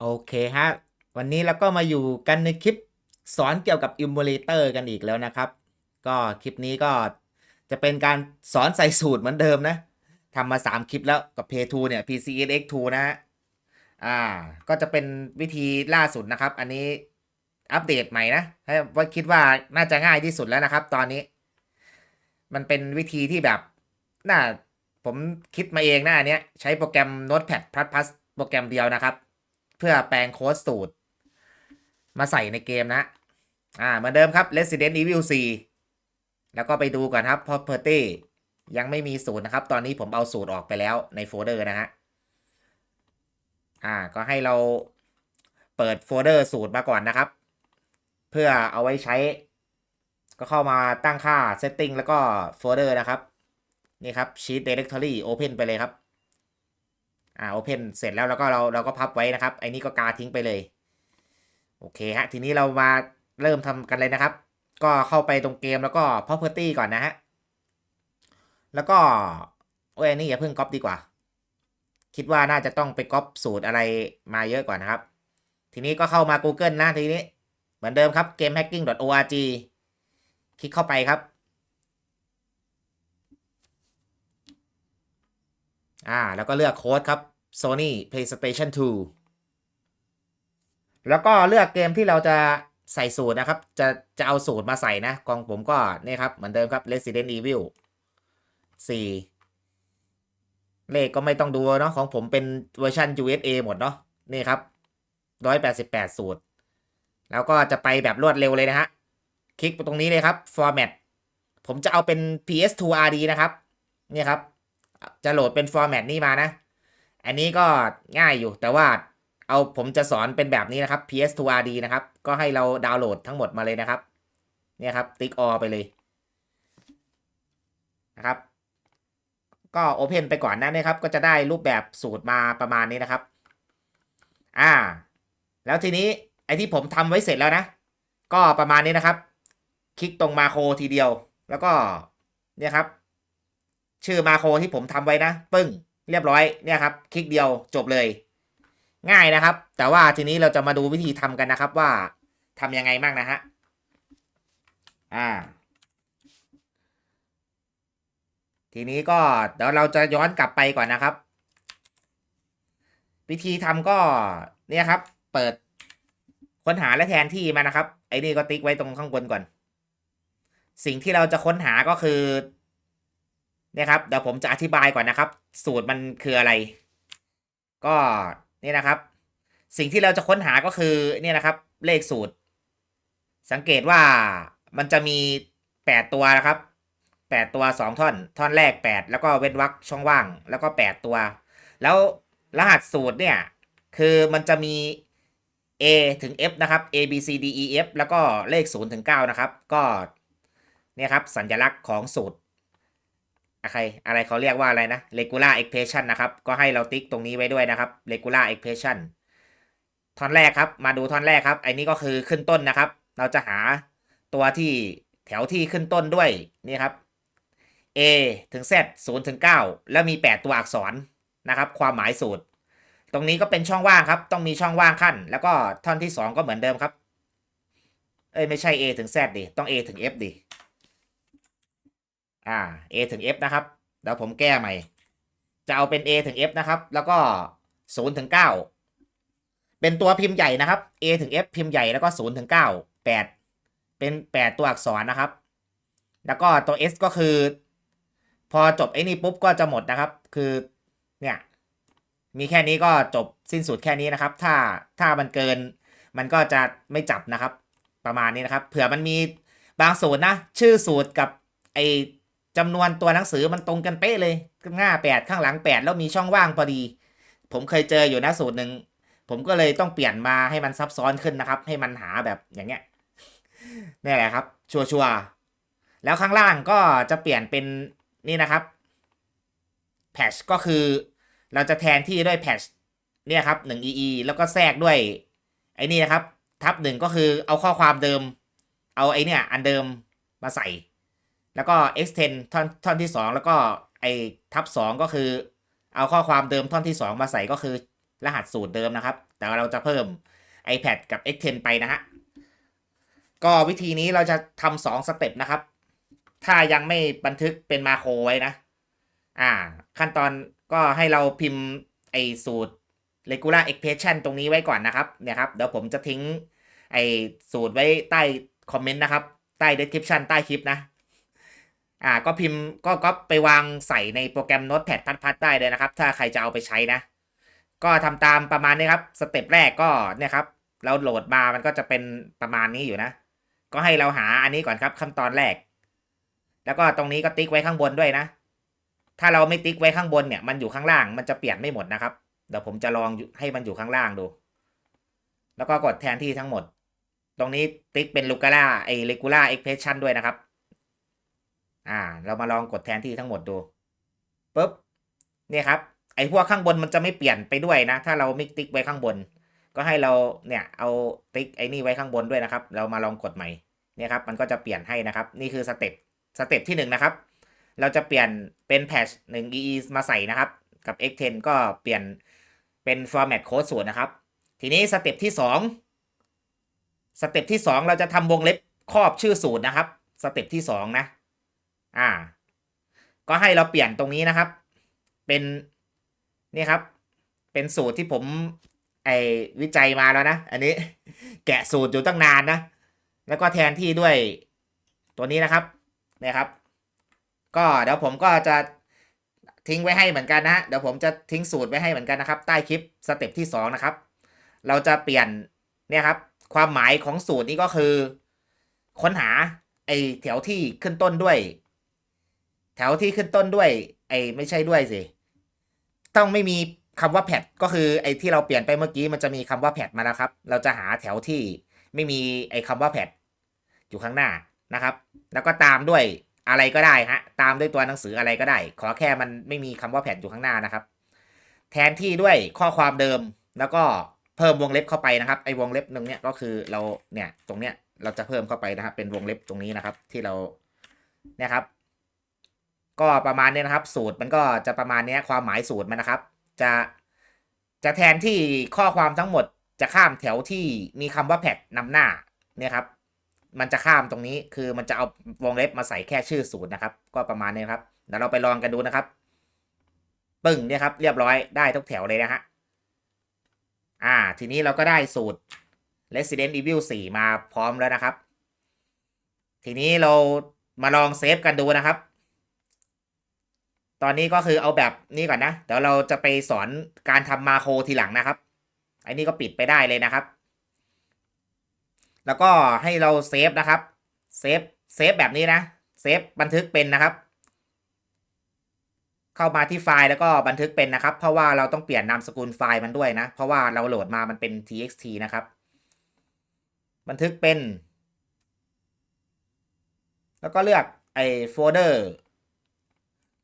โอเคฮะ วันนี้เราก็มาอยู่กันในคลิปสอนเกี่ยวกับ Emulator กันอีกแล้วนะครับ ก็คลิปนี้ก็จะเป็นการสอนใส่สูตรเหมือนเดิมนะทำมา 3 คลิปแล้วกับ p a y 2เนี่ย PCSX 2 นะฮะ อ่า ก็จะเป็นวิธีล่าสุดนะครับ อันนี้อัปเดตใหม่นะให้ว่าคิดว่าน่าจะง่ายที่สุดแล้วนะครับ ตอนนี้ มันเป็นวิธีที่แบบ น่า ผมคิดมาเองนะอันเนี้ย ใช้โปรแกรม Notepad++ โปรแกรมเดียวนะครับ เพื่อแปลงโค้ดสูตร มาใส่ในเกมนะ อ่าเหมือนเดิมครับ Resident Evil 4 แล้วก็ไปดูก่อนครับ Property ยังไม่มีสูตรนะครับ ตอนนี้ผมเอาสูตรออกไปแล้วในโฟลเดอร์นะฮะ อ่า ก็ให้เราเปิดโฟลเดอร์สูตรมาก่อนนะครับ เพื่อเอาไว้ใช้ ก็เข้ามาตั้งค่า Setting แล้วก็โฟลเดอร์นะครับ นี่ครับ Sheet Directory Open ไปเลยครับ อ่า Open เสร็จแล้วแล้วก็เราเราก็พับไว้นะครับไอ้นี่ก็กาทิ้งไปเลย โอเคฮะ ทีนี้เรามาเริ่มทำกันเลยนะครับ ก็เข้าไปตรงเกมแล้วก็ property ก่อนนะฮะ แล้วก็โอ้ยอันนี่อย่าเพิ่งก๊อปดีกว่า คิดว่าน่าจะต้องไปก๊อปสูตรอะไรมาเยอะกว่านะครับ ทีนี้ก็เข้ามา Google นะทีนี้ เหมือนเดิมครับ gamehacking.org คลิกเข้าไปครับอ่าแล้วก็เลือกโค้ดครับ Sony PlayStation 2 แล้วก็เลือกเกมที่เราจะใส่สูตรนะครับ จะจะเอาสูตรมาใส่นะกองผมก็นี่ครับ เหมือนเดิมครับ Resident Evil 4 เลขก็ไม่ต้องดูเนาะของผมเป็นเวอร์ชัน USA หมดเนาะนี่ครับ 188 สูตร แล้วก็จะไปแบบรวดเร็วเลยนะฮะ คลิกตรงนี้เลยครับ Format ผมจะเอาเป็น PS2 RD นะครับ นี่ครับ จะโหลดเป็น Format นี้มานะ อันนี้ก็ง่ายอยู่แต่ว่าเอาผมจะสอนเป็นแบบนี้นะครับ PS2RD นะครับ ก็ให้เราดาวน์โหลดทั้งหมดมาเลยนะครับ เนี่ยครับ ติ๊กอไปเลยนะครับ ก็ Open ไปก่อนนะนะครับ ก็จะได้รูปแบบสูตรมาประมาณนี้นะครับ อ่า แล้วทีนี้ไอที่ผมทำไว้เสร็จแล้วนะ ก็ประมาณนี้นะครับ คลิกตรงมาโครทีเดียว แล้วก็เนี่ยครับ ชื่อมาโครที่ผมทำไว้นะ ปึ้ง เรียบร้อยเนี่ยครับ คลิกเดียวจบเลย ง่ายนะครับ แต่ว่าทีนี้เราจะมาดูวิธีทำกันนะครับว่าทำยังไงบ้างนะฮะอ่า ทีนี้ก็เดี๋ยวเราจะย้อนกลับไปก่อนนะครับ วิธีทำก็เนี่ยครับ เปิดค้นหาและแทนที่มานะครับ ไอ้นี่ก็ติ๊กไว้ตรงข้างบนก่อน สิ่งที่เราจะค้นหาก็คือเนี่ยครับเดี๋ยวผมจะอธิบายก่อนนะครับ สูตรมันคืออะไร ก็นี่นะครับ สิ่งที่เราจะค้นหาก็คือเนี่ยนะครับ เลขสูตร สังเกตว่ามันจะมีแปดตัวนะครับแปดตัวสองท่อน ท่อนแรกแปดแล้วก็เว้นวรรคช่องว่าง แล้วก็แปดตัว แล้วรหัสสูตรเนี่ย คือมันจะมี A ถึง F นะครับ A B C D E F แล้วก็เลข0ถึง9นะครับ ก็เนี่ยครับสัญลักษณ์ของสูตร อะไรอะไรเขาเรียกว่าอะไรนะ regular expression นะครับ ก็ให้เราติ๊กตรงนี้ไว้ด้วยนะครับ regular expression ท่อนแรกครับมาดูท่อนแรกครับไอ้นี้ก็คือขึ้นต้นนะครับ เราจะหาตัวที่แถวที่ขึ้นต้นด้วยนี่ครับ A ถึง Z 0ถึง9แล้วมี 8 ตัวอักษรนะครับ ความหมายสูตร ตรงนี้ก็เป็นช่องว่างครับ ต้องมีช่องว่างขั้น แล้วก็ท่อนที่ 2 ก็เหมือนเดิมครับ เอ้ยไม่ใช่ A ถึง Z ดิต้อง A ถึง F ดิ อ่า A ถึง F นะครับเดี๋ยวผมแก้ใหม่ จะเอาเป็น A ถึง F นะครับ แล้วก็0ถึง9เป็นตัวพิมพ์ใหญ่นะครับ A ถึง F พิมพ์ใหญ่แล้วก็0ถึง9 8 เป็น 8 ตัวอักษรนะครับ แล้วก็ตัว S ก็คือ พอจบไอ้นี่ปุ๊บก็จะหมดนะครับ คือเนี่ยมีแค่นี้ก็จบสิ้นสุดแค่นี้นะครับ ถ้าถ้ามันเกินมันก็จะไม่จับนะครับ ประมาณนี้นะครับ เผื่อมันมีบางสูตรนะ ชื่อสูตรกับไอ จำนวนตัวหนังสือมันตรงกันเป๊ะเลยหน้าแปดข้างหลังแปดแล้วมีช่องว่างพอดี ผมเคยเจออยู่นะสูตรหนึ่งผมก็เลยต้องเปลี่ยนมาให้มันซับซ้อนขึ้นนะครับ ให้มันหาแบบอย่างเงี้ยนี่แหละครับ ชัวชัวร์ๆแล้วข้างล่างก็จะเปลี่ยนเป็นนี่นะครับ patch ก็คือเราจะแทนที่ด้วย patch เนี่ยครับ1 ee แล้วก็แทรกด้วยไอ้นี่นะครับ ทับหนึ่งก็คือเอาข้อความเดิม เอาไอ้เนี่ยอันเดิมมาใส่ แล้วก็ extend ท่อนท่อนที่ 2 แล้วก็ไอ้ทับ 2 ก็คือ เอาข้อความเดิมท่อนที่ 2 มาใส่ก็คือรหัสสูตรเดิมนะครับ แต่เราจะเพิ่ม iPad กับ X10 ไปนะฮะก็วิธีนี้เราจะทำสองสเต็ปนะครับ ถ้ายังไม่บันทึกเป็นมาโครไว้นะ อ่า ขั้นตอนก็ให้เราพิมพ์ไอสูตร regular expression ตรงนี้ไว้ก่อนนะครับ เนี่ยครับ เดี๋ยวผมจะทิ้งไอสูตรไว้ใต้คอมเมนต์นะครับ ใต้ description ใต้คลิปนะ อ่าก็พิมพ์ก็ก็ไปวางใส่ในโปรแกรม Notepad พัดๆได้เลยนะครับ ถ้าใครจะเอาไปใช้นะ ก็ทำตามประมาณนี้ครับสเต็ปแรกก็เนี่ยครับ เราโหลดมามันก็จะเป็นประมาณนี้อยู่นะ ก็ให้เราหาอันนี้ก่อนครับขั้นตอนแรก แล้วก็ตรงนี้ก็ติ๊กไว้ข้างบนด้วยนะ ถ้าเราไม่ติ๊กไว้ข้างบนเนี่ยมันอยู่ข้างล่างมันจะเปลี่ยนไม่หมดนะครับเดี๋ยวผมจะลองให้มันอยู่ข้างล่างดู แล้วก็กดแทนที่ทั้งหมด ตรงนี้ติ๊กเป็นลูกาล่าไอเลกูล่าเอ็กเพรสชันด้วยนะครับ อ่า เรามาลองกดแทนที่ทั้งหมดดูปุ๊บเนี่ยครับ ไอ้พวกข้างบนมันจะไม่เปลี่ยนไปด้วยนะ ถ้าเราไม่ติ๊กไว้ข้างบน ก็ให้เราเนี่ยเอาติ๊กไอ้นี่ไว้ข้างบนด้วยนะครับ เรามาลองกดใหม่เนี่ยครับ มันก็จะเปลี่ยนให้นะครับ นี่คือสเต็ปสเต็ปที่หนึ่งนะครับ เราจะเปลี่ยนเป็นแพชหนึ่ง EE มาใส่นะครับ กับ X10 ก็เปลี่ยนเป็น format code สูตรนะครับ ทีนี้สเต็ปที่สองสเต็ปที่สองเราจะทำวงเล็บครอบชื่อสูตรนะครับ สเต็ปที่สองนะ อ่า ก็ให้เราเปลี่ยนตรงนี้นะครับ เป็นนี่ครับ เป็นสูตรที่ผมไอวิจัยมาแล้วนะ อันนี้แกะสูตรอยู่ตั้งนานนะ แล้วก็แทนที่ด้วยตัวนี้นะครับนี่ครับ ก็เดี๋ยวผมก็จะทิ้งไว้ให้เหมือนกันนะ เดี๋ยวผมจะทิ้งสูตรไว้ให้เหมือนกันนะครับ ใต้คลิปสเต็ปที่สองนะครับ เราจะเปลี่ยนเนี่ยครับ ความหมายของสูตรนี้ก็คือ ค้นหาไอแถวที่ขึ้นต้นด้วย แถวที่ขึ้นต้นด้วยไอ้ไม่ใช่ด้วยสิ ต้องไม่มีคำว่าแพดก็คือไอ้ที่เราเปลี่ยนไปเมื่อกี้มันจะมีคำว่าแพดมาแล้วครับ เราจะหาแถวที่ไม่มีไอ้คำว่าแพดอยู่ข้างหน้านะครับ แล้วก็ตามด้วยอะไรก็ได้ฮะตามด้วยตัวหนังสืออะไรก็ได้ ขอแค่มันไม่มีคำว่าแพดอยู่ข้างหน้านะครับ แทนที่ด้วยข้อความเดิมแล้วก็เพิ่มวงเล็บเข้าไปนะครับไอ้วงเล็บหนึ่งเนี่ยก็คือเราเนี่ยตรงเนี้ยเราจะเพิ่มเข้าไปนะครับ เป็นวงเล็บตรงนี้นะครับ ที่เราเนี่ยครับ ก็ประมาณนี้นะครับ สูตรมันก็จะประมาณนี้ความหมายสูตรมันนะครับ จะจะแทนที่ข้อความทั้งหมดจะข้ามแถวที่มีคำว่าแพดนำหน้าเนี่ยครับ มันจะข้ามตรงนี้คือมันจะเอาวงเล็บมาใส่แค่ชื่อสูตรนะครับ ก็ประมาณนี้ครับเดี๋ยวเราไปลองกันดูนะครับ ปึ้งเนี่ยครับ เรียบร้อยได้ทุกแถวเลยนะฮะอ่า ทีนี้เราก็ได้สูตร Resident Evil 4 มาพร้อมแล้วนะครับ ทีนี้เรามาลองเซฟกันดูนะครับ ตอนนี้ก็คือเอาแบบนี้ก่อนนะ เดี๋ยวเราจะไปสอนการทำมาโครทีหลังนะครับ อันนี้ก็ปิดไปได้เลยนะครับ แล้วก็ให้เราเซฟนะครับเซฟเซฟแบบนี้นะเซฟบันทึกเป็นนะครับ เข้ามาที่ไฟล์แล้วก็บันทึกเป็นนะครับ เพราะว่าเราต้องเปลี่ยนนามสกุลไฟล์มันด้วยนะ เพราะว่าเราโหลดมามันเป็น txt นะครับ บันทึกเป็น แล้วก็เลือกไอ้โฟลเดอร์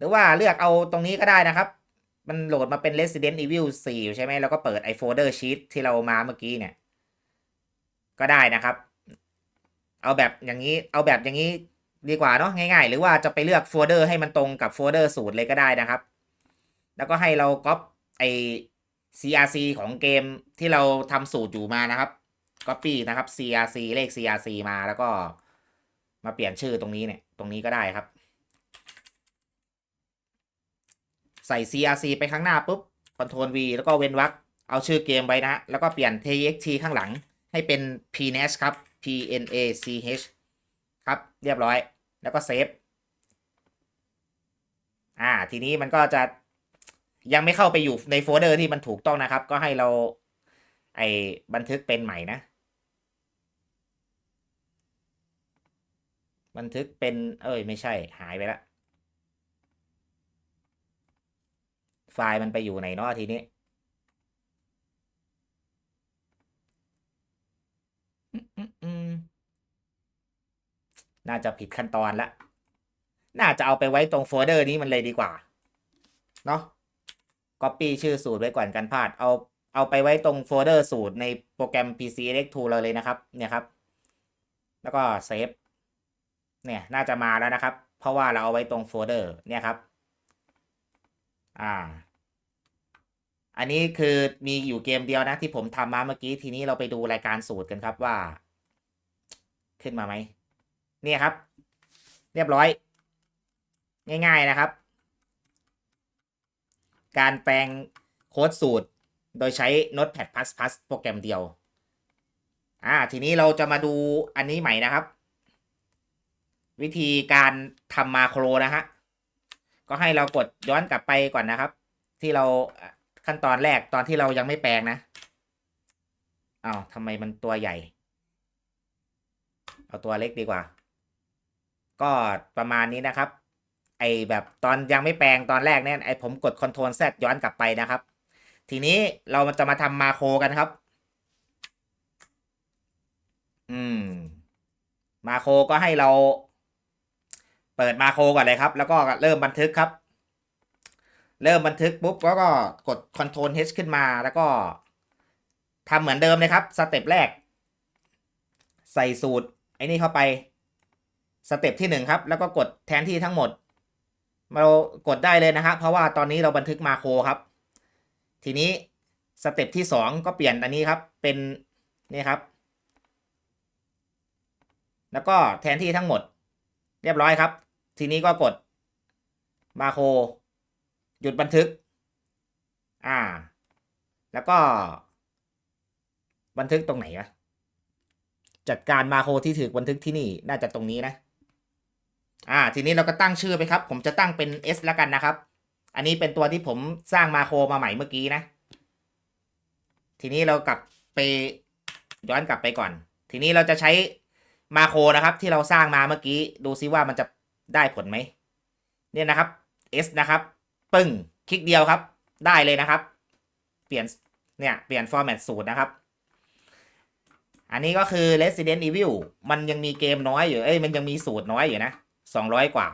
รือว่าเลือกเอาตรงนี้ก็ได้นะครับ มันโหลดมาเป็น Resident Evil 4 ใช่ไหมแล้วก็เปิดไอโฟลเดอร์ชีตที่เรามาเมื่อกี้เนี่ย ก็ได้นะครับ เอาแบบอย่างนี้ เอาแบบอย่างนี้ดีกว่าเนาะง่ายๆ หรือว่าจะไปเลือกโฟลเดอร์ให้มันตรงกับโฟลเดอร์สูตรเลยก็ได้นะครับ แล้วก็ให้เราก๊อปไอ CRC ของเกมที่เราทำสูตรอยู่มานะครับ Copy นะครับ CRC เลข CRC มาแล้วก็มาเปลี่ยนชื่อตรงนี้เนี่ย ตรงนี้ก็ได้ครับ ใส่ CRC ไปข้างหน้าปุ๊บ Ctrl V แล้วก็เว้นวรรคเอาชื่อเกมไว้นะ แล้วก็เปลี่ยน txt ข้างหลังให้เป็น pnash ครับ pnach ครับ เรียบร้อย แล้วก็เซฟ อ่า ทีนี้มันก็จะยังไม่เข้าไปอยู่ในโฟลเดอร์ที่มันถูกต้องนะครับ ก็ให้เราไอ้บันทึกเป็นใหม่นะ บันทึกเป็น เอ้ย ไม่ใช่ หายไปแล้ว ไฟล์มันไปอยู่ไหนเนาะทีนี้น่าจะผิดขั้นตอนละน่าจะเอาไปไว้ตรงโฟลเดอร์นี้มันเลยดีกว่า เนาะ Copy ชื่อสูตรไว้ก่อนกันพลาด เอา เอาไปไว้ตรงโฟลเดอร์สูตรในโปรแกรม PC Elect Tool เราเลยนะครับ เนี่ยครับ แล้วก็เซฟ เนี่ย น่าจะมาแล้วนะครับ เพราะว่าเราเอาไว้ตรงโฟลเดอร์ เนี่ยครับ อ่า อันนี้คือมีอยู่เกมเดียวนะที่ผมทำมาเมื่อกี้ทีนี้เราไปดูรายการสูตรกันครับว่า ขึ้นมาไหมเนี่ยครับ เรียบร้อย ง่าย ๆนะครับ การแปลงโค้ดสูตรโดยใช้ Notepad++ โปรแกรมเดียว อ่า ทีนี้เราจะมาดูอันนี้ใหม่นะครับ วิธีการทำมาโครนะฮะ ก็ให้เรากดย้อนกลับไปก่อนนะครับ ที่เราขั้นตอนแรกตอนที่เรายังไม่แปลงนะอ้าวทำไมมันตัวใหญ่ เอาตัวเล็กดีกว่า ก็ประมาณนี้นะครับ ไอแบบตอนยังไม่แปลงตอนแรกเนี่ยไอผมกด Ctrl Z ย้อนกลับไปนะครับ ทีนี้เราจะมาทำมาโครกันครับ อืม มาโครก็ให้เรา เปิดมาโครก่อนเลยครับ แล้วก็เริ่มบันทึกครับ เริ่มบันทึกปุ๊บแล้วก็กด Ctrl H ขึ้นมาแล้วก็ทำเหมือนเดิมเลยครับ สเต็ปแรก ใส่สูตรไอ้นี่เข้าไป สเต็ปที่หนึ่งครับ แล้วก็กดแทนที่ทั้งหมด เรากดได้เลยนะครับเพราะว่าตอนนี้เราบันทึกมาโครครับ ทีนี้สเต็ปที่สองก็เปลี่ยนอันนี้ครับ เป็นนี่ครับ แล้วก็แทนที่ทั้งหมด เรียบร้อยครับ ทีนี้ก็กดมาโครหยุดบันทึก อ่า แล้วก็ บันทึกตรงไหนวะจัดการมาโครที่ถือบันทึกที่นี่น่าจะตรงนี้นะ อ่า ทีนี้เราก็ตั้งชื่อไปครับ ผมจะตั้งเป็น S แล้วกันนะครับ อันนี้เป็นตัวที่ผมสร้างมาโครมาใหม่เมื่อกี้นะ ทีนี้เรากลับไปย้อนกลับไปก่อน ทีนี้เราจะใช้ มาโครนะครับที่เราสร้างมาเมื่อกี้ ดูซิว่ามันจะได้ผลไหมเนี่ยนะครับ S นะครับ ปึ้ง คลิกเดียวครับ ได้เลยนะครับ เปลี่ยน เนี่ย เปลี่ยนฟอร์แมตสูตรนะครับ อันนี้ก็คือ Resident Evil มันยังมีเกมน้อยอยู่ เอ้ย มันยังมีสูตรน้อยอยู่นะ 200 กว่า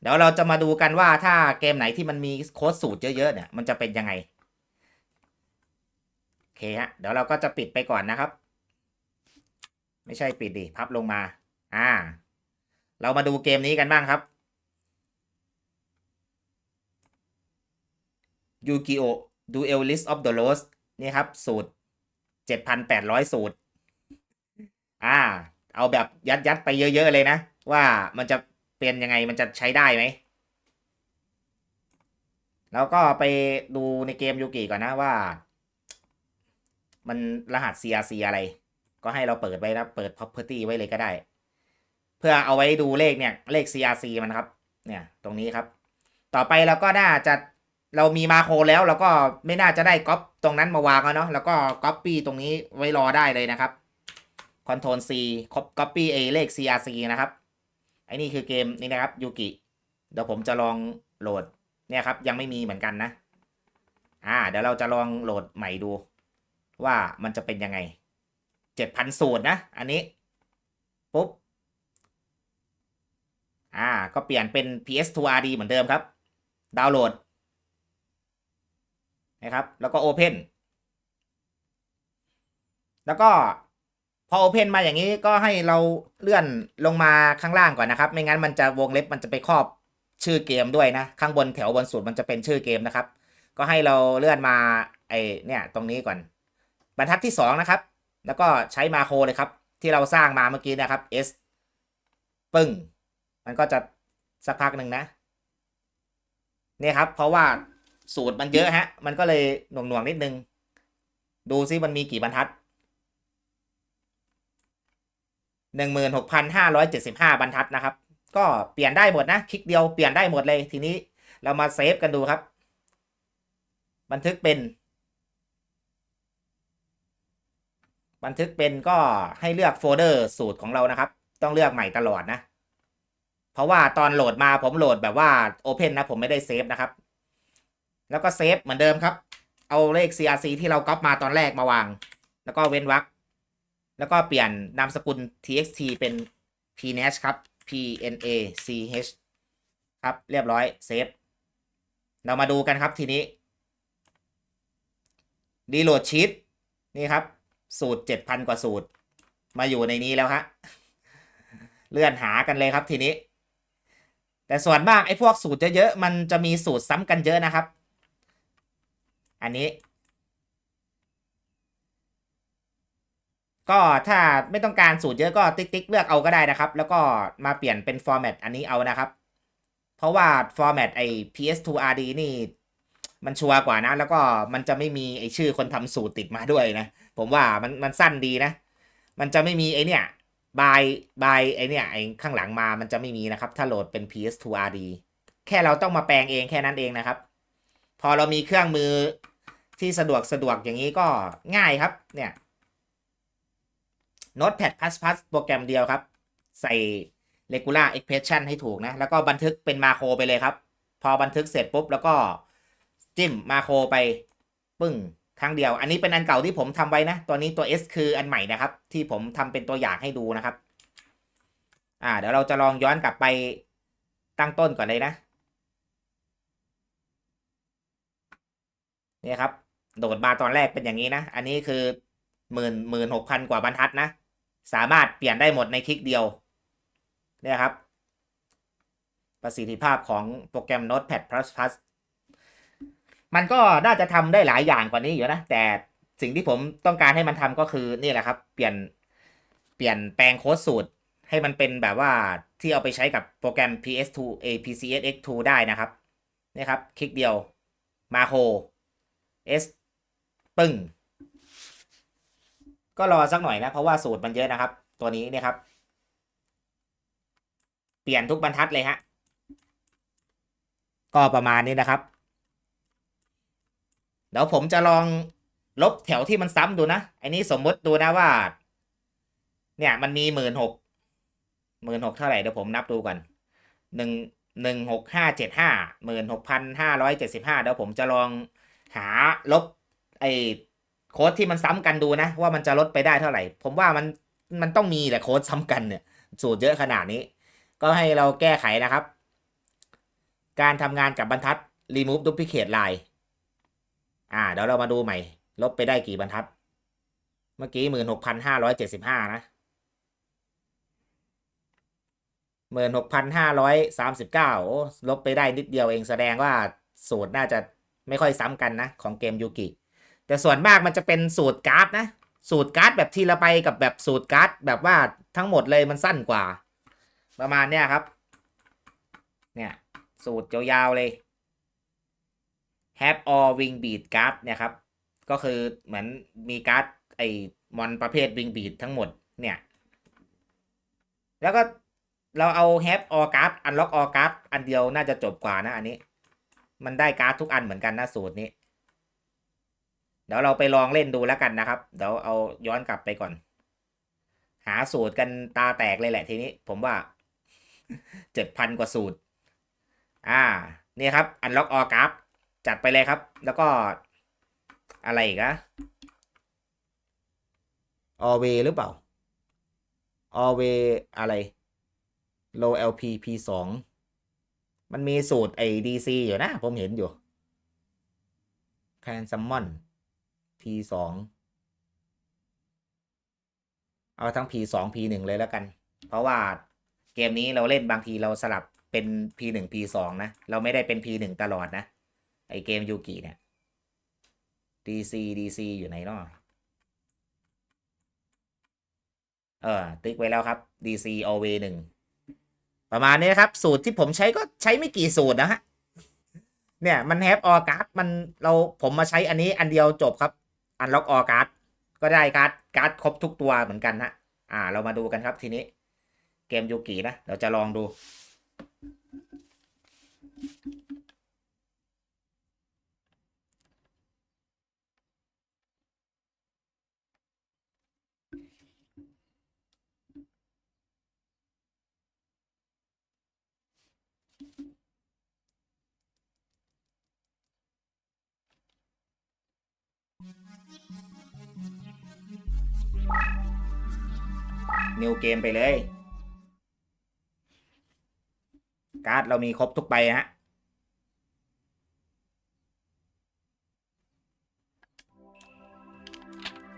เดี๋ยวเราจะมาดูกันว่าถ้าเกมไหนที่มันมีโค้ดสูตรเยอะๆเนี่ย มันจะเป็นยังไง โอเคฮะ เดี๋ยวเราก็จะปิดไปก่อนนะครับ ไม่ใช่ปิดดิพับลงมา อ่า เรามาดูเกมนี้กันบ้างครับยูกิโอ Duel List of the Lost นี่ครับ สูตร7,800สูตร อ่า เอาแบบยัดยัดไปเยอะ ๆ เลยนะ ว่ามันจะเป็นยังไงมันจะใช้ได้ไหม แล้วก็ไปดูในเกมยูกิก่อนนะว่า มันรหัส CRC อะไร ก็ให้เราเปิดไว้นะ เปิด property ไว้เลยก็ได้ เพื่อเอาไว้ดูเลขเนี่ย เลข CRC มันครับ เนี่ย ตรงนี้ครับ ต่อไปเราก็น่าจะ เรามีมาโครแล้วเราก็ไม่น่าจะได้ก๊อปตรงนั้นมาวางแล้วเนาะ แล้วก็ก๊อปปี้ตรงนี้ไว้รอได้เลยนะครับ Ctrl C copy เอเลข CRC นะครับ ไอ้นี่คือเกมนี่นะครับยูกิ เดี๋ยวผมจะลองโหลด เนี่ยครับ ยังไม่มีเหมือนกันนะ อ่า เดี๋ยวเราจะลองโหลดใหม่ดู ว่ามันจะเป็นยังไง เจ็ดพันสูตรนะ อันนี้ ปุ๊บ อ่า ก็เปลี่ยนเป็น PS2RD เหมือนเดิมครับ ดาวน์โหลด นะครับ แล้วก็ Open แล้วก็พอ Open มาอย่างนี้ก็ให้เราเลื่อนลงมาข้างล่างก่อนนะครับ ไม่งั้นมันจะวงเล็บมันจะไปครอบชื่อเกมด้วยนะ ข้างบนแถวบนสุดมันจะเป็นชื่อเกมนะครับ ก็ให้เราเลื่อนมาไอเนี่ยตรงนี้ก่อน บรรทัดที่ 2 นะครับ แล้วก็ใช้มาโครเลยครับ ที่เราสร้างมาเมื่อกี้นะครับ S ปึ้ง มันก็จะสักพักหนึ่งนะ เนี่ยครับ เพราะว่าสูตรมันเยอะฮะ มันก็เลยหน่วงหน่วงๆนิดนึง ดูซิมันมีกี่บรรทัดหนึ่งหมื่นหกพันห้าร้อยเจ็ดสิบห้าบรรทัดนะครับ ก็เปลี่ยนได้หมดนะ คลิกเดียวเปลี่ยนได้หมดเลย ทีนี้เรามาเซฟกันดูครับ บันทึกเป็น บันทึกเป็นก็ให้เลือกโฟลเดอร์สูตรของเรานะครับ ต้องเลือกใหม่ตลอดนะ เพราะว่าตอนโหลดมาผมโหลดแบบว่า Open นะ ผมไม่ได้เซฟนะครับ แล้วก็เซฟเหมือนเดิมครับ เอาเลข CRC ที่เราก๊อปมาตอนแรกมาวาง แล้วก็เว้นวรรคแล้วก็เปลี่ยนนามสกุล txt เป็น pnash ครับ pnach ครับ เรียบร้อยเซฟเรามาดูกันครับทีนี้ รีโหลดชีตนี่ครับ สูตร7,000กว่าสูตร มาอยู่ในนี้แล้วฮะ เลื่อนหากันเลยครับทีนี้ แต่ส่วนมากไอ้พวกสูตรเยอะๆมันจะมีสูตรซ้ำกันเยอะนะครับ อันนี้ ก็ถ้าไม่ต้องการสูตรเยอะก็ติ๊กติ๊กเลือกเอาก็ได้นะครับ แล้วก็มาเปลี่ยนเป็นฟอร์แมตอันนี้เอานะครับ เพราะว่าฟอร์แมตไอ PS2RD นี่มันชัวร์กว่านะ แล้วก็มันจะไม่มีไอชื่อคนทำสูตรติดมาด้วยนะ ผมว่ามันมันสั้นดีนะ มันจะไม่มีไอเนี่ยบายบายไอเนี่ยไอข้างหลังมามันจะไม่มีนะครับ ถ้าโหลดเป็น PS2RD แค่เราต้องมาแปลงเองแค่นั้นเองนะครับ พอเรามีเครื่องมือที่สะดวกสะดวกอย่างนี้ก็ง่ายครับ เนี่ย Notepad++ โปรแกรมเดียวครับ ใส่ regular expression ให้ถูกนะ แล้วก็บันทึกเป็นมาโครไปเลยครับ พอบันทึกเสร็จปุ๊บ แล้วก็จิ้มมาโครไป ปึ้ง ครั้งเดียว อันนี้เป็นอันเก่าที่ผมทำไว้นะ ตัวนี้ตัว S คืออันใหม่นะครับ ที่ผมทำเป็นตัวอย่างให้ดูนะครับ อ่า เดี๋ยวเราจะลองย้อนกลับไปตั้งต้นก่อนเลยนะเนี่ยครับ โดดมาตอนแรกเป็นอย่างนี้นะ อันนี้คือหมื่นหมื่นหกพันกว่าบรรทัดนะ สามารถเปลี่ยนได้หมดในคลิกเดียว เนี่ยครับ ประสิทธิภาพของโปรแกรม Notepad++ มันก็น่าจะทำได้หลายอย่างกว่านี้อยู่นะแต่สิ่งที่ผมต้องการให้มันทำก็คือนี่แหละครับ เปลี่ยนเปลี่ยนแปลงโค้ดสูตร ให้มันเป็นแบบว่าที่เอาไปใช้กับโปรแกรม PS2 a PCSX2 ได้นะครับนี่ครับ คลิกเดียวมาโคร S ปึ้งก็รอสักหน่อยนะ เพราะว่าสูตรมันเยอะนะครับ ตัวนี้เนี่ยครับ เปลี่ยนทุกบรรทัดเลยฮะ ก็ประมาณนี้นะครับ เดี๋ยวผมจะลองลบแถวที่มันซ้ำดูนะอันนี้สมมติดูนะว่า เนี่ยมันมีหมื่นหกหมื่นหกเท่าไหร่เดี๋ยวผมนับดูก่อนหนึ่งหนึ่งหกห้าเจ็ดห้าหมื่นหกพันห้าร้อยเจ็ดสิบห้าเดี๋ยวผมจะลองหาลบไอ้โค้ดที่มันซ้ำกันดูนะ ว่ามันจะลดไปได้เท่าไหร่ ผมว่ามันมันต้องมีแหละโค้ดซ้ำกันเนี่ย สูตรเยอะขนาดนี้ ก็ให้เราแก้ไขนะครับ การทำงานกับบรรทัด remove duplicate line อ่าเดี๋ยวเรามาดูใหม่ ลบไปได้กี่บรรทัด เมื่อกี้หมื่นหกพันห้าร้อยเจ็ดสิบห้านะหมื่นหกพันห้าร้อยสามสิบเก้าลบไปได้นิดเดียวเองแสดงว่าสูตรน่าจะไม่ค่อยซ้ำกันนะ ของเกมยูกิ แต่ส่วนมากมันจะเป็นสูตรการ์ดนะ สูตรการ์ดแบบทีละไปกับแบบสูตรการ์ดแบบว่าทั้งหมดเลยมันสั้นกว่า ประมาณเนี้ยครับ เนี่ย สูตรยาวๆเลย have all wing beat card เนี่ยครับ ก็คือเหมือนมีการ์ดไอมอนประเภท wing beat ทั้งหมดเนี่ย แล้วก็เราเอา have all card unlock all card อันเดียวน่าจะจบกว่านะอันนี้ มันได้การ์ดทุกอันเหมือนกันนะสูตรนี้ เดี๋ยวเราไปลองเล่นดูแล้วกันนะครับ เดี๋ยวเอาย้อนกลับไปก่อน หาสูตรกันตาแตกเลยแหละทีนี้ ผมว่าเจ็ดพันกว่าสูตร อ่า นี่ครับ unlock all card จัดไปเลยครับ แล้วก็อะไรอีกอะ alway หรือเปล่า alway อะไร low lp p สองมันมีสูตรไอ้ dc อยู่นะ ผมเห็นอยู่ can summon p สองเอาทั้ง p สอง p หนึ่งเลยแล้วกัน เพราะว่าเกมนี้เราเล่นบางทีเราสลับเป็น p หนึ่ง p สองนะ เราไม่ได้เป็น p หนึ่งตลอดนะ ไอเกมยูกิเนี่ย DC DC อยู่ไหนเนาะเออ ติ๊กไว้แล้วครับ DC always หนึ่งประมาณนี้ครับ สูตรที่ผมใช้ก็ใช้ไม่กี่สูตรนะฮะ เนี่ยมันแฮปออการ์ดมันเราผมมาใช้อันนี้อันเดียวจบครับ อันล็อกออการ์ดก็ได้การ์ดการ์ดครบทุกตัวเหมือนกันฮะอ่า เรามาดูกันครับทีนี้ เกมยูกินะเราจะลองดู นิวเกมไปเลย การ์ดเรามีครบทุกใบฮะ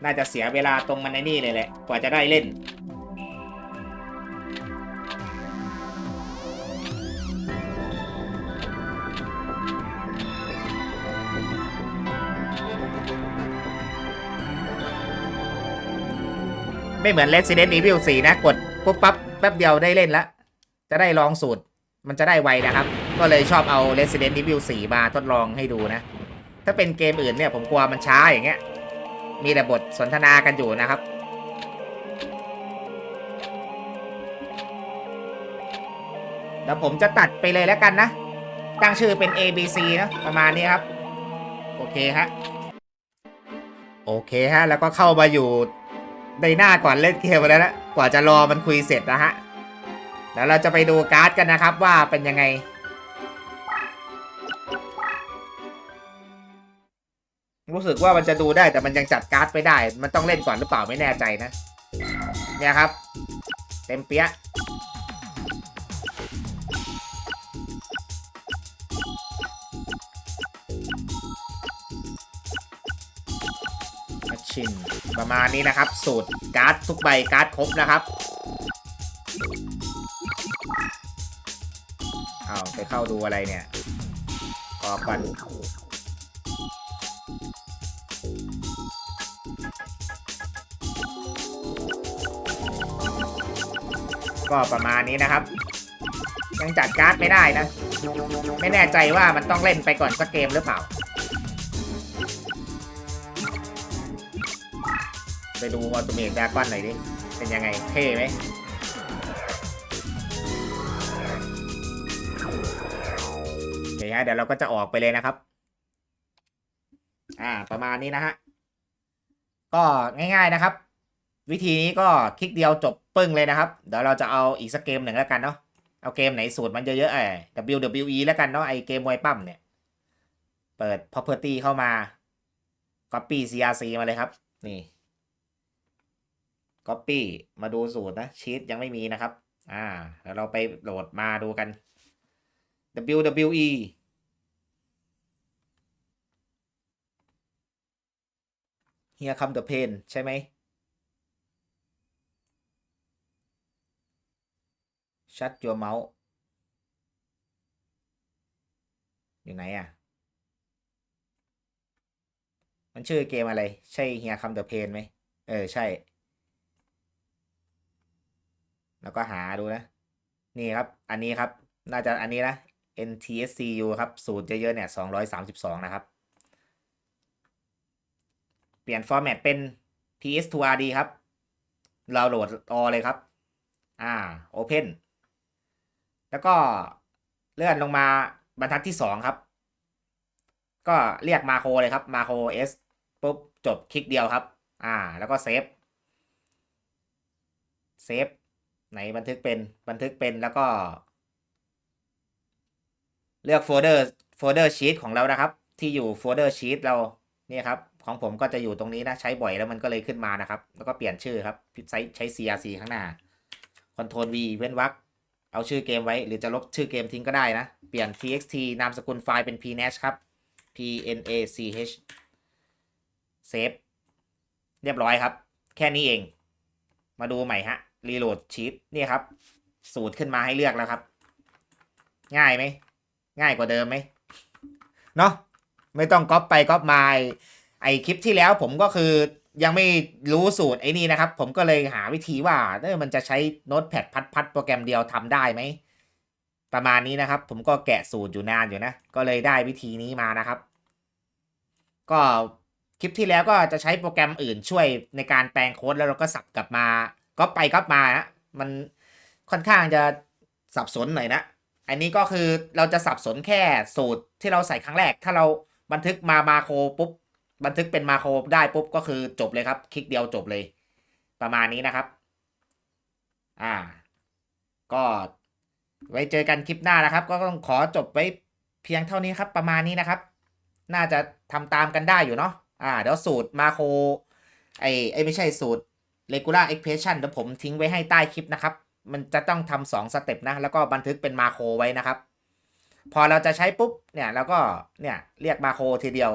น่าจะเสียเวลาตรงมันในนี่เลยแหละ กว่าจะได้เล่น ไม่เหมือน Resident Evil 4 นะกดปุ๊บปั๊บแป๊บเดียวได้เล่นละจะได้ลองสูตร มันจะได้ไวนะครับ ก็เลยชอบเอา Resident Evil 4 มาทดลองให้ดูนะ ถ้าเป็นเกมอื่นเนี่ยผมกลัวมันช้าอย่างเงี้ย มีแต่บทสนทนากันอยู่นะครับแล้วผมจะตัดไปเลยแล้วกันนะ ตั้งชื่อเป็น A B C นะ ประมาณนี้ครับ โอเคฮะ โอเคฮะ แล้วก็เข้ามาอยู่ ในหน้าก่อนเล่นเกมแล้วนะกว่าจะรอมันคุยเสร็จนะฮะแล้วเราจะไปดูการ์ดกันนะครับว่าเป็นยังไง รู้สึกว่ามันจะดูได้แต่มันยังจัดการ์ดไม่ได้ มันต้องเล่นก่อนหรือเปล่าไม่แน่ใจนะ เนี่ยครับ เต็มเปี้ย ชินประมาณนี้นะครับ สูตรการ์ดทุกใบการ์ดครบนะครับเอาไปเข้าดูอะไรเนี่ยกอก่อนก็ประมาณนี้นะครับ ยังจัดการ์ดไม่ได้นะ ไม่แน่ใจว่ามันต้องเล่นไปก่อนสักเกมหรือเปล่า ไปดูออโตเมตดากอนหน่อยดิ เป็นยังไง เท่ไหมโอเคฮะเดี๋ยวเราก็จะออกไปเลยนะครับ อ่า ประมาณนี้นะฮะ ก็ง่าย ๆนะครับ วิธีนี้ก็คลิกเดียวจบปึ้งเลยนะครับ เดี๋ยวเราจะเอาอีกสักเกมหนึ่งแล้วกันเนาะ เอาเกมไหนสูตรมันเยอะๆไอ้ WWE แล้วกันเนาะไอเกมมวยปั้มเนี่ย เปิด property เข้ามา copy CRC มาเลยครับ นี่ copy มาดูสูตรนะชีตยังไม่มีนะครับ อ่าแล้วเราไปโหลดมาดูกัน WWE Here come the pain ใช่ไหม Shut your mouth อยู่ไหนอะ มันชื่อเกมอะไร ใช่ Here come the pain ไหม เออ ใช่ แล้วก็หาดูนะ นี่ครับ อันนี้ครับ น่าจะอันนี้นะ NTSCU ครับสูตรเยอะๆเนี่ย 232 นะครับ เปลี่ยนฟอร์แมตเป็น PS2RD ครับ เราโหลดออเลยครับ อ่า Open แล้วก็เลื่อนลงมาบรรทัดที่ 2 ครับ ก็เรียกมาโครเลยครับมาโคร S ปุ๊บ จบคลิกเดียวครับ อ่า แล้วก็เซฟ เซฟ ไหนบันทึกเป็นบันทึกเป็นแล้วก็ เลือกโฟลเดอร์โฟลเดอร์ชีตของเรานะครับ ที่อยู่โฟลเดอร์ชีตเราเนี่ยครับ ของผมก็จะอยู่ตรงนี้นะ ใช้บ่อยแล้วมันก็เลยขึ้นมานะครับ แล้วก็เปลี่ยนชื่อครับใช้ใช้ CRC ข้างหน้า Ctrl V เว้นวรรคเอาชื่อเกมไว้ หรือจะลบชื่อゲーมทิ้งก็ได้นะ เปลี่ยน txt นามสกุลไฟล์เป็น pnach ครับ pnach เซฟเรียบร้อยครับ แค่นี้เอง มาดูใหม่ฮะ รีโหลดชีตนี่ครับ สูตรขึ้นมาให้เลือกแล้วครับ ง่ายไหม ง่ายกว่าเดิมไหมเนาะไม่ต้องก๊อปไปก๊อปมาไอคลิปที่แล้วผมก็คือยังไม่รู้สูตรไอ้นี่นะครับ ผมก็เลยหาวิธีว่าเออมันจะใช้โน้ตแพดพัดๆโปรแกรมเดียวทำได้ไหม ประมาณนี้นะครับ ผมก็แกะสูตรอยู่นานอยู่นะ ก็เลยได้วิธีนี้มานะครับ ก็คลิปที่แล้วก็จะใช้โปรแกรมอื่นช่วยในการแปลงโค้ดแล้วเราก็สับกลับมา ก็ไปก็มานะมันค่อนข้างจะสับสนหน่อยนะ อันนี้ก็คือเราจะสับสนแค่สูตรที่เราใส่ครั้งแรก ถ้าเราบันทึกมามาโครปุ๊บ บันทึกเป็นมาโครได้ปุ๊บก็คือจบเลยครับ คลิกเดียวจบเลย ประมาณนี้นะครับ อ่า ก็ไว้เจอกันคลิปหน้านะครับ ก็ต้องขอจบไว้เพียงเท่านี้ครับ ประมาณนี้นะครับ น่าจะทำตามกันได้อยู่เนาะ อ่า เดี๋ยวสูตรมาโครไอไอไม่ใช่สูตร regular expression เดี๋ยวผมทิ้งไว้ให้ใต้คลิปนะครับ มันจะต้องทำสองสเต็ปนะ แล้วก็บันทึกเป็นมาโครไว้นะครับ พอเราจะใช้ปุ๊บ เนี่ยแล้วก็ เนี่ย เรียกมาโครทีเดียว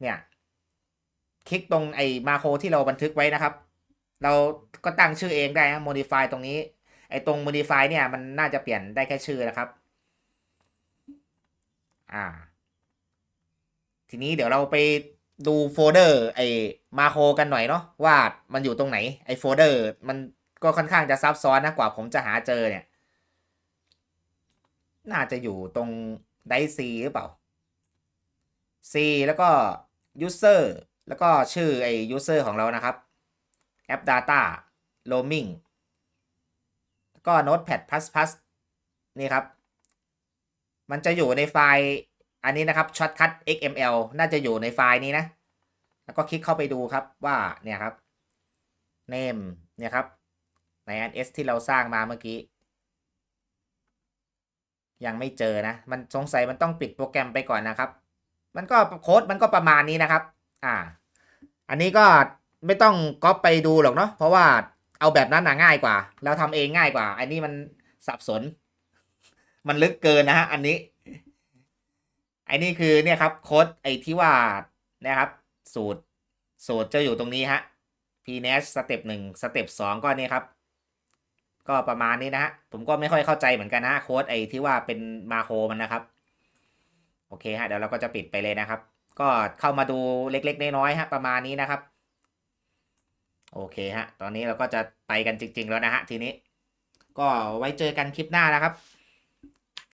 เนี่ย คลิกตรงไอ้มาโครที่เราบันทึกไว้นะครับ เราก็ตั้งชื่อเองได้นะ modify ตรงนี้ ไอ้ตรง modify เนี่ย มันน่าจะเปลี่ยนได้แค่ชื่อนะครับ อ่า ทีนี้เดี๋ยวเราไปดูโฟลเดอร์ไอ มาโครกันหน่อยเนาะว่ามันอยู่ตรงไหนไอโฟลเดอร์มันก็ค่อนข้างจะซับซ้อนนะกว่าผมจะหาเจอเนี่ย น่าจะอยู่ตรงไดซีหรือเปล่า C แล้วก็ user แล้วก็ชื่อไอ้ user ของเรานะครับ app data roaming แล้วก็ notepad plus plus นี่ครับ มันจะอยู่ในไฟล์อันนี้นะครับ shortcut xml น่าจะอยู่ในไฟล์นี้นะ แล้วก็คลิกเข้าไปดูครับว่าเนี่ยครับ name เนี่ยครับในอัน s ที่เราสร้างมาเมื่อกี้ ยังไม่เจอนะ มันสงสัยมันต้องปิดโปรแกรมไปก่อนนะครับ มันก็โค้ดมันก็ประมาณนี้นะครับ อ่า อันนี้ก็ไม่ต้องก๊อปไปดูหรอกเนาะเพราะว่าเอาแบบนั้นน่ะง่ายกว่าแล้วทำเองง่ายกว่า อันนี้มันสับสน มันลึกเกินนะฮะอันนี้ไอ้นี่คือเนี่ยครับโค้ดไอ้ที่ว่านะครับ สูตร สูตรจะอยู่ตรงนี้ฮะ p n a s สเต็ปหนึ่งสเต็ปสองก็นี่ครับ ก็ประมาณนี้นะฮะ ผมก็ไม่ค่อยเข้าใจเหมือนกันนะโค้ดไอ้ที่ว่าเป็นมาโคมันนะครับ โอเคฮะ เดี๋ยวเราก็จะปิดไปเลยนะครับ ก็เข้ามาดูเล็กๆน้อยๆฮะ ประมาณนี้นะครับ โอเคฮะ ตอนนี้เราก็จะไปกันจริง ๆ แล้วนะฮะทีนี้ ก็ไว้เจอกันคลิปหน้านะครับ